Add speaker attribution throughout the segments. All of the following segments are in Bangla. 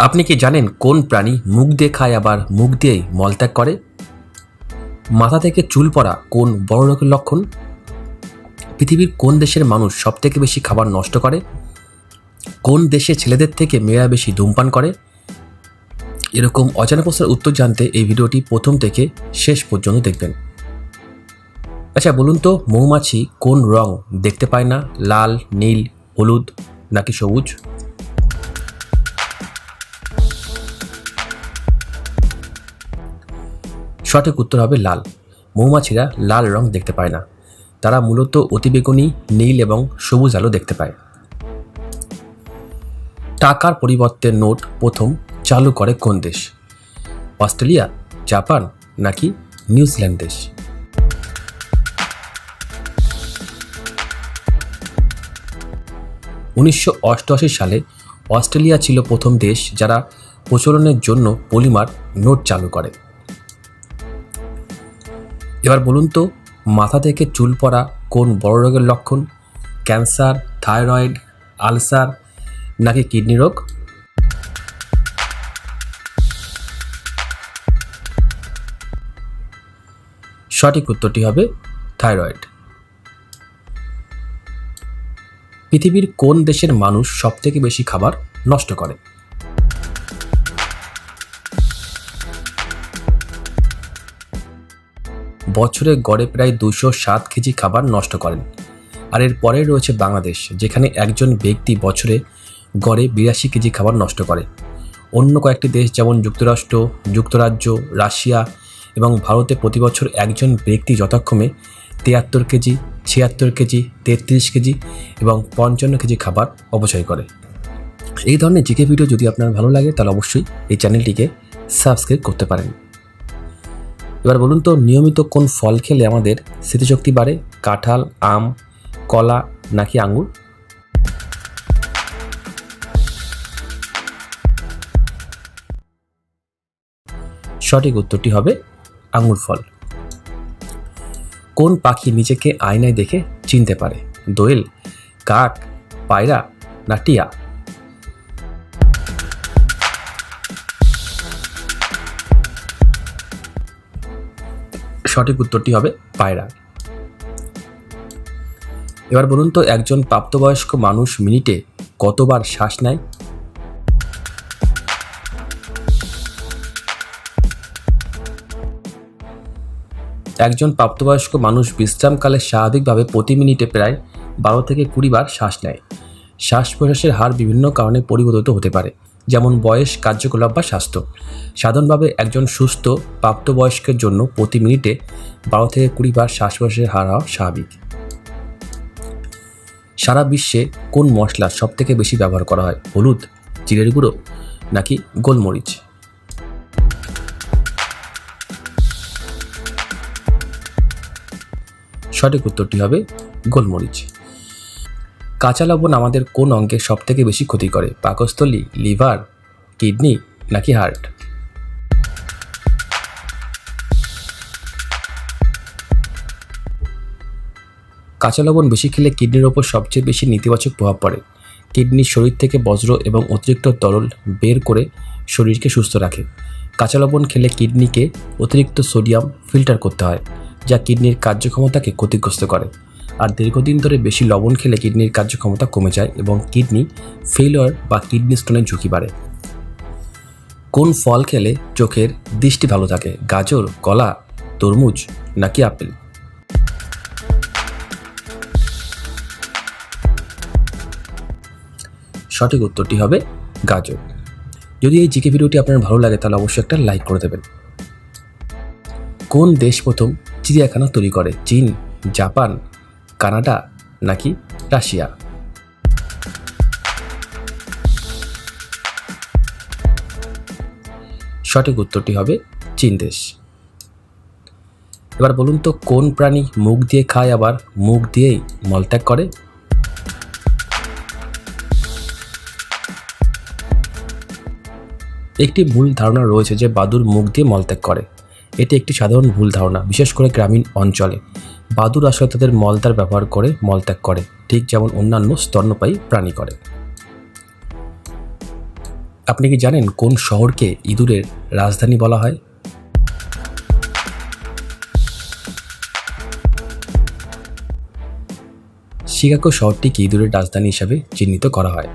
Speaker 1: আপনি কি জানেন কোন প্রাণী মুখ দিয়ে খায় আবার মুখ দিয়েই মলত্যাগ করে? মাথা থেকে চুল পড়া কোন বড় রোগের লক্ষণ? পৃথিবীর কোন দেশের মানুষ সবথেকে বেশি খাবার নষ্ট করে? কোন দেশে ছেলেদের থেকে মেয়েরা বেশি ধূমপান করে? এরকম অজানা প্রশ্নের উত্তর জানতে এই ভিডিওটি প্রথম থেকে শেষ পর্যন্ত দেখবেন। আচ্ছা বলুন তো, মৌমাছি কোন রং দেখতে পায় না? লাল, নীল, হলুদ নাকি সবুজ? সঠিক উত্তর হবে লাল। মৌমাছিরা লাল রং দেখতে পায় না। তারা মূলত অতিবেগুনি, নীল এবং সবুজ আলো দেখতে পায়। টাকার পরিবর্তে নোট প্রথম চালু করে কোন দেশ? অস্ট্রেলিয়া, জাপান নাকি নিউজিল্যান্ড দেশ? উনিশশো অষ্টআশি সালে অস্ট্রেলিয়া ছিল প্রথম দেশ যারা প্রচলনের জন্য পলিমার নোট চালু করে। এবার বলুন তো, মাথা থেকে চুল পড়া কোন বড় রোগের লক্ষণ? ক্যান্সার, থাইরয়েড, আলসার নাকি কিডনি রোগ? সঠিক উত্তরটি হবে থাইরয়েড। পৃথিবীর কোন দেশের মানুষ সবথেকে বেশি খাবার নষ্ট করে? বছরে গড়ে প্রায় দুশো সাত কেজি খাবার নষ্ট করেন। আর এর পরে রয়েছে বাংলাদেশ, যেখানে একজন ব্যক্তি বছরে গড়ে বিরাশি কেজি খাবার নষ্ট করে। অন্য কয়েকটি দেশ যেমন যুক্তরাষ্ট্র, যুক্তরাজ্য, রাশিয়া এবং ভারতে প্রতি বছর একজন ব্যক্তি যথাক্রমে তিয়াত্তর কেজি, ছিয়াত্তর কেজি, তেত্রিশ কেজি এবং পঞ্চান্ন কেজি খাবার অপচয় করে। এই ধরনের জিকে ভিডিও যদি আপনার ভালো লাগে, তাহলে অবশ্যই এই চ্যানেলটিকে সাবস্ক্রাইব করতে পারেন। এবার বলুন তো, নিয়মিত কোন ফল খেলে আমাদের স্মৃতিশক্তি বাড়ে? কাঁঠাল, আম, কলা নাকি আঙুর সঠিক উত্তরটি হবে আঙুর ফল। কোন পাখি নিজেকে আয়নায় দেখে চিনতে পারে? দোয়েল, কাক, পায়রা না টিয়া? সঠিক উত্তরটি হবে পায়রা। এবার বলুন তো, একজন প্রাপ্তবয়স্ক মানুষ মিনিটে কতবার শ্বাস নেয়? একজন প্রাপ্তবয়স্ক মানুষ বিশ্রামকালে স্বাভাবিকভাবে প্রতি মিনিটে প্রায় বারো থেকে কুড়ি বার শ্বাস নেয়। শ্বাস প্রশ্বাসের হার বিভিন্ন কারণে পরিবর্তিত হতে পারে। যেমন বয়স, কার্যকলাপ বা স্বাস্থ্য। সাধারণভাবে একজন সুস্থ, প্রাপ্তবয়স্কের জন্য প্রতি মিনিটে বারো থেকে কুড়ি বার শ্বাস প্রশ্বাসের হার হওয়া স্বাভাবিক। সারা বিশ্বে কোন মশলা সবথেকে বেশি ব্যবহার করা হয়? হলুদ, জিরের গুঁড়ো, নাকি গোলমরিচ? সঠিক উত্তরটি হবে গোলমরিচ। কাঁচা লবণ আমাদের কোন অঙ্গে সবথেকে বেশি ক্ষতি করে? পাকস্থলী, লিভার, কিডনি নাকি হার্ট? কাঁচা লবণ বেশি খেলে কিডনির ওপর সবচেয়ে বেশি নেতিবাচক প্রভাব পড়ে। কিডনি শরীর থেকে বজ্র এবং অতিরিক্ত তরল বের করে শরীরকে সুস্থ রাখে। কাঁচা লবণ খেলে কিডনিকে অতিরিক্ত সোডিয়াম ফিল্টার করতে হয়, যা কিডনির কার্যক্ষমতাকে ক্ষতিগ্রস্ত করে। আর দীর্ঘদিন ধরে বেশি লবণ খেলে কিডনির কার্যক্ষমতা কমে যায় এবং কিডনি ফেলিওর বা কিডনি স্টোনের ঝুঁকি বাড়ে। কোন ফল খেলে চোখের দৃষ্টি ভালো থাকে? গাজর, কলা, তরমুজ নাকি আপেল? সঠিক উত্তরটি হবে গাজর। যদি এই জিকে ভিডিওটি আপনার ভালো লাগে, তাহলে অবশ্যই একটা লাইক করে দেবেন। কোন দেশ প্রথম চিড়িয়াখানা তৈরি করে? চীন, জাপান কানাডা নাকি রাশিয়া? সঠিক উত্তরটি হবে চীন দেশ। এবার বলুন তো, কোন প্রাণী মুখ দিয়ে খায় আবার মুখ দিয়েই মলত্যাগ করে? একটি ভুল ধারণা রয়েছে যে বাদুর মুখ দিয়ে মলত্যাগ করে। এটি একটি সাধারণ ভুল ধারণা, বিশেষ করে গ্রামীণ অঞ্চলে। বাদুর আসলে তাদের মলদার ব্যবহার করে, মলত্যাগ করে। ঠিক যেমন অন্যান্য স্তন্যপায়ী প্রাণী করে। আপনি কি জানেন কোন শহরকে ইঁদুরের রাজধানী বলা হয়? শিকাগো শহরটিকে ইঁদুরের রাজধানী হিসাবে চিহ্নিত করা হয়।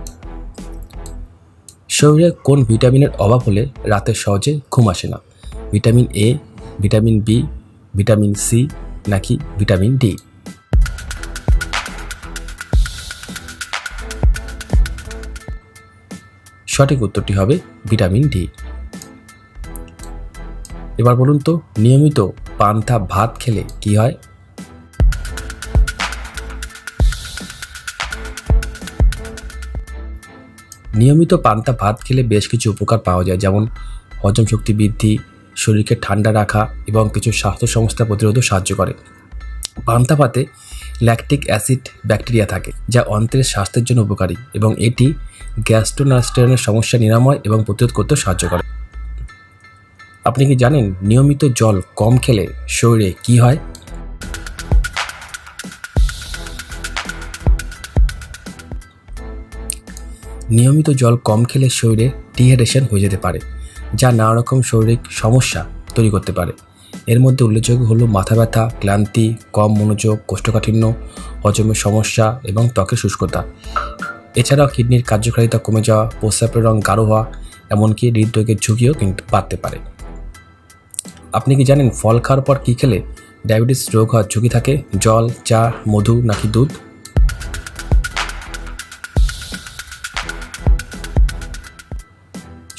Speaker 1: শরীরে কোন ভিটামিনের অভাব হলে রাতে সহজে ঘুম আসে না? Vitamin A vitamin B vitamin C নাকি ভিটামিন ডি? সঠিক উত্তরটি হবে ভিটামিন ডি। এবার বলুন তো, নিয়মিত পান্তা ভাত খেলে কি হয়? নিয়মিত পান্তা ভাত খেলে বেশ কিছু উপকার পাওয়া যায়, যেমন হজম শক্তি বৃদ্ধি শরীরকে ঠান্ডা রাখা এবং কিছু স্বাস্থ্য সমস্যা প্রতিরোধও সাহায্য করে। পান্তা ভাতে ল্যাকটিক অ্যাসিড ব্যাকটেরিয়া থাকে, যা অন্ত্রের স্বাস্থ্যের জন্য উপকারী এবং এটি গ্যাস্ট্রোনাস্টেরনের সমস্যা নিরাময় এবং প্রতিরোধ করতেও সাহায্য করে। আপনি কি জানেন নিয়মিত জল কম খেলে শরীরে কি হয়? নিয়মিত জল কম খেলে শরীরে ডিহাইড্রেশন হয়ে যেতে পারে। যা নানা রকম শারীরিক সমস্যা তৈরি করতে পারে। এর মধ্যে উল্লেখযোগ্য হলো মাথা ব্যথা, ক্লান্তি, কম মনোযোগ, কোষ্ঠকাঠিন্য হজমের সমস্যা এবং ত্বকের শুষ্কতা। এছাড়াও কিডনির কার্যকারিতা কমে যাওয়া, প্রস্রাবের রং গাঢ় হওয়া, এমনকি হৃদরোগের ঝুঁকিও কিন্তু বাড়তে পারে। আপনি কি জানেন ফল খাওয়ার পর কী খেলে ডায়াবেটিস রোগ হওয়ার ঝুঁকি থাকে? জল, চা, মধু নাকি দুধ?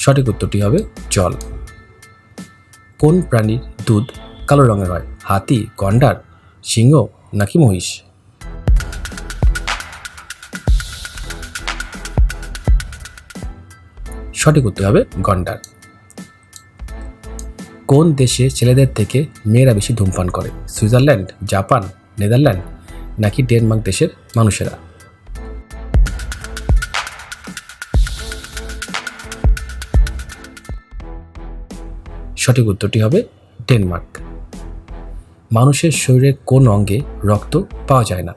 Speaker 1: সঠিক উত্তরটি হবে জল। কোন প্রাণীর দুধ কালো রঙের হয়? হাতি, গন্ডার, সিংহ নাকি মহিষ? সঠিক উত্তর হবে গন্ডার। কোন দেশে ছেলেদের থেকে মেয়েরা বেশি ধূমপান করে? সুইজারল্যান্ড, জাপান, নেদারল্যান্ড নাকি ডেনমার্ক দেশের মানুষেরা? সঠিক উত্তরটি হবে ডেনমার্ক। মানুষের শরীরের কোন অঙ্গে রক্ত পাওয়া যায় না।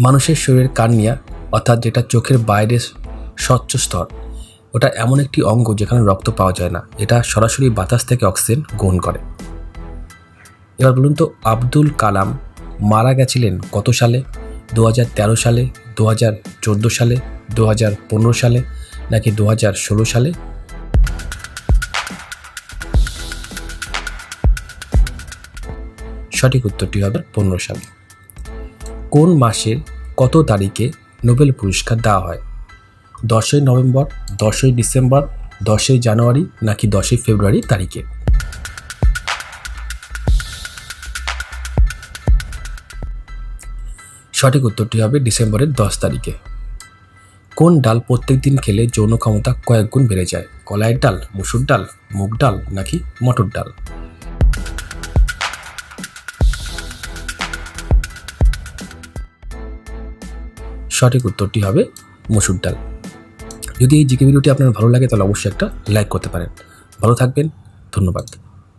Speaker 1: মানুষের শরীরের কার্নিয়া, অর্থাৎ যেটা চোখের বাইরে স্বচ্ছ স্তর, ওটা এমন একটি অঙ্গ যেখানে রক্ত পাওয়া যায় না। এটা সরাসরি বাতাস থেকে অক্সিজেন গ্রহণ করে। এবার বলুন তো, আব্দুল কালাম মারা গেছিলেন কত সালে? দু হাজার তেরো সালে দু হাজার চোদ্দ সালে, দু হাজার পনেরো সালে নাকি দু হাজার ষোলো সালে? সঠিক উত্তরটি হবে পনেরো সালে। কোন মাসের কত তারিখে নোবেল পুরস্কার দেওয়া হয়? দশই নভেম্বর, দশই ডিসেম্বর, দশই জানুয়ারি নাকি দশই ফেব্রুয়ারি তারিখে? সঠিক উত্তরটি হবে ডিসেম্বরের দশ তারিখে। কোন ডাল প্রত্যেক দিন খেলে যৌন ক্ষমতা কয়েক গুণ বেড়ে যায়? কলাইয়ের ডাল, মুসুর ডাল, মুগ ডাল নাকি মটর ডাল? সঠিক উত্তরটি হবে মসুর ডাল। যদি এই জিকে ভিডিওটি আপনার ভালো লাগে তাহলে অবশ্যই একটা লাইক করতে পারেন। ভালো থাকবেন, ধন্যবাদ।